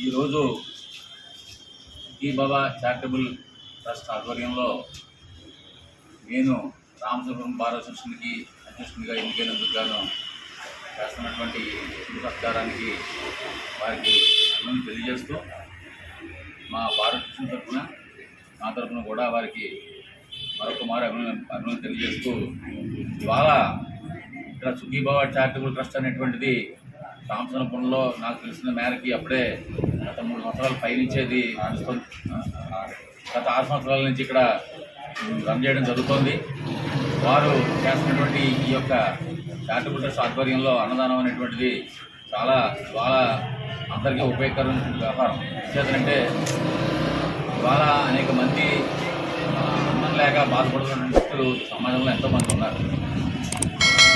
ఈరోజు ఈ బాబా charitable trust ఆధ్వర్యంలో నేను రామసుబ్రహ్మణ్యం బార్ అసోసియేషన్కి అధ్యక్షునిగా ఎన్నికైనందుకు గాను చేస్తున్నటువంటి సత్కారానికి వారికి అభినందన తెలియజేస్తూ మా భారత అసోసియేషన్ తరఫున నా తరఫున కూడా వారికి మరొక మారు అభినందన అభినందన తెలియజేస్తూ ఇవాళ ఇక్కడ సుఖీబాబా చారిటబుల్ ట్రస్ట్ అనేటువంటిది సాంసనపురంలో నాకు తెలిసిన మేరకి అప్పుడే గత మూడు సంవత్సరాలు పయనించేది నడుస్తుంది గత ఆరు సంవత్సరాల నుంచి ఇక్కడ రన్ చేయడం జరుగుతోంది. వారు చేస్తున్నటువంటి ఈ యొక్క చారిటబుల్ ట్రస్ట్ ఆధ్వర్యంలో అన్నదానం అనేటువంటిది చాలా చాలా అందరికీ ఉపయోగకరమైన వ్యాపారం చేతనంటే ద్వారా అనేక మంది అన్నం లేక బాధపడుతున్న వ్యక్తులు సమాజంలో ఎంతోమంది ఉన్నారు.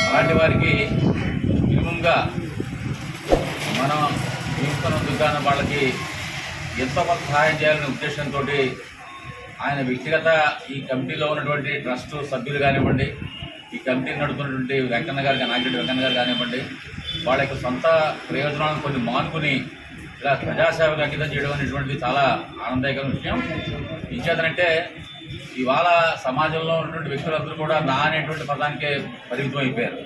అలాంటి వారికి మినిమంగా మనం తీసుకున్న దుకాణం వాళ్ళకి ఎంతో సహాయం చేయాలనే ఉద్దేశంతో ఆయన వ్యక్తిగత ఈ కమిటీలో ఉన్నటువంటి ట్రస్ట్ సభ్యులు కానివ్వండి ఈ కమిటీ నడుపుతున్నటువంటి వెంకన్న గారు నాగిరెడ్డి వెంకన్న గారు కానివ్వండి వాళ్ళ యొక్క సొంత ప్రయోజనాలను కొన్ని మానుకుని ఇలా ప్రజాసేవకు అంకితం చేయడం అనేటువంటిది చాలా ఆనందకరమైన విషయం. ఇంచేతనంటే ఇవాళ సమాజంలో ఉన్నటువంటి వ్యక్తులందరూ కూడా నా అనేటువంటి పదానికే పరిమితం అయిపోయారు.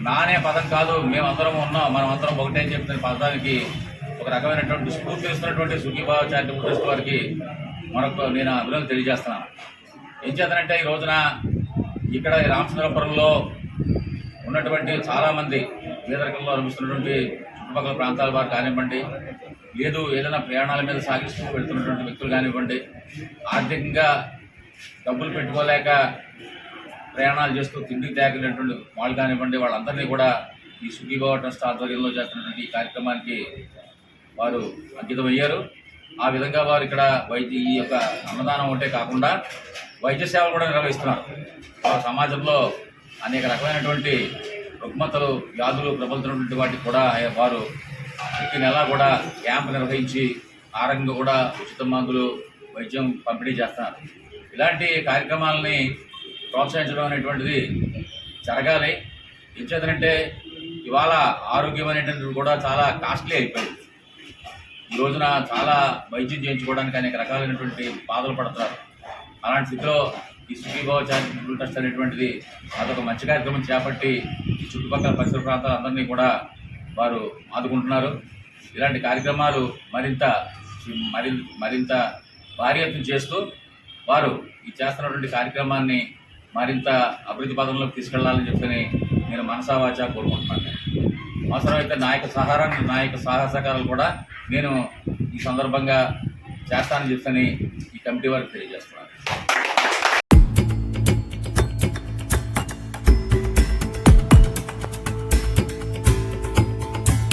నానే పదం కాదు మేమందరం ఉన్నాం మనం అందరం ఒకటే అని పదానికి ఒక రకమైనటువంటి స్ఫూర్తి ఇస్తున్నటువంటి సుఖీభావ చారిటబుల్ ట్రస్ట్ వారికి మరొక నేను అభినందన తెలియజేస్తున్నాను. ఏం చేతనంటే ఈ రోజున ఇక్కడ రామచంద్రపురంలో ఉన్నటువంటి చాలామంది పేదరికంలో అనిపిస్తున్నటువంటి చుట్టుపక్కల ప్రాంతాల వారు కానివ్వండి లేదు ఏదైనా ప్రయాణాల మీద సాగిస్తూ వెళ్తున్నటువంటి వ్యక్తులు కానివ్వండి ఆర్థికంగా డబ్బులు పెట్టుకోలేక ప్రయాణాలు చేస్తూ తిండికి తేగలిగినటువంటి వాళ్ళు కానివ్వండి వాళ్ళందరినీ కూడా ఈ సుఖీభావ ట్రస్ట్ ఆధ్వర్యంలో చేస్తున్నటువంటి ఈ కార్యక్రమానికి వారు అంకితమయ్యారు ఆ విధంగా వారు ఇక్కడ వైద్య ఈ యొక్క అన్నదానం ఒకటే కాకుండా వైద్య సేవలు కూడా నిర్వహిస్తున్నారు. వారు సమాజంలో అనేక రకమైనటువంటి రుగ్మతలు వ్యాధులు ప్రబలుతున్నటువంటి వాటికి కూడా వారు ప్రతి నెల కూడా క్యాంప్ నిర్వహించి ఆరోగ్యంగా కూడా ఉచిత మందులు వైద్యం పంపిణీ చేస్తున్నారు. ఇలాంటి కార్యక్రమాలని ప్రోత్సహించడం అనేటువంటిది జరగాలి. ఏం ఇవాళ ఆరోగ్యం అనేటువంటిది కూడా చాలా కాస్ట్లీ అయిపోయింది. ఈ రోజున చాలా వైద్యం చేయించుకోవడానికి అనేక రకాలైనటువంటి బాధలు పడుతున్నారు. అలాంటి స్థితిలో ఈ సుఖీభావ చారిటబుల్ ట్రస్ట్ అనేటువంటిది అదొక మంచి కార్యక్రమం చేపట్టి ఈ చుట్టుపక్కల పరిసర ప్రాంతాలందరినీ కూడా వారు ఆదుకుంటున్నారు. ఇలాంటి కార్యక్రమాలు మరింత మరి మరింత భారీ ఎత్తున చేస్తూ వారు ఈ చేస్తున్నటువంటి కార్యక్రమాన్ని మరింత అభివృద్ధి పదంలోకి తీసుకెళ్ళాలని చెప్పని నేను మనసావాచ కోరుకుంటున్నాను. అవసరమైతే నాయక సహారాన్ని నాయక సహసకారాలు కూడా నేను ఈ సందర్భంగా చేస్తానని చెప్పని ఈ కమిటీ వారికి తెలియజేస్తున్నాను.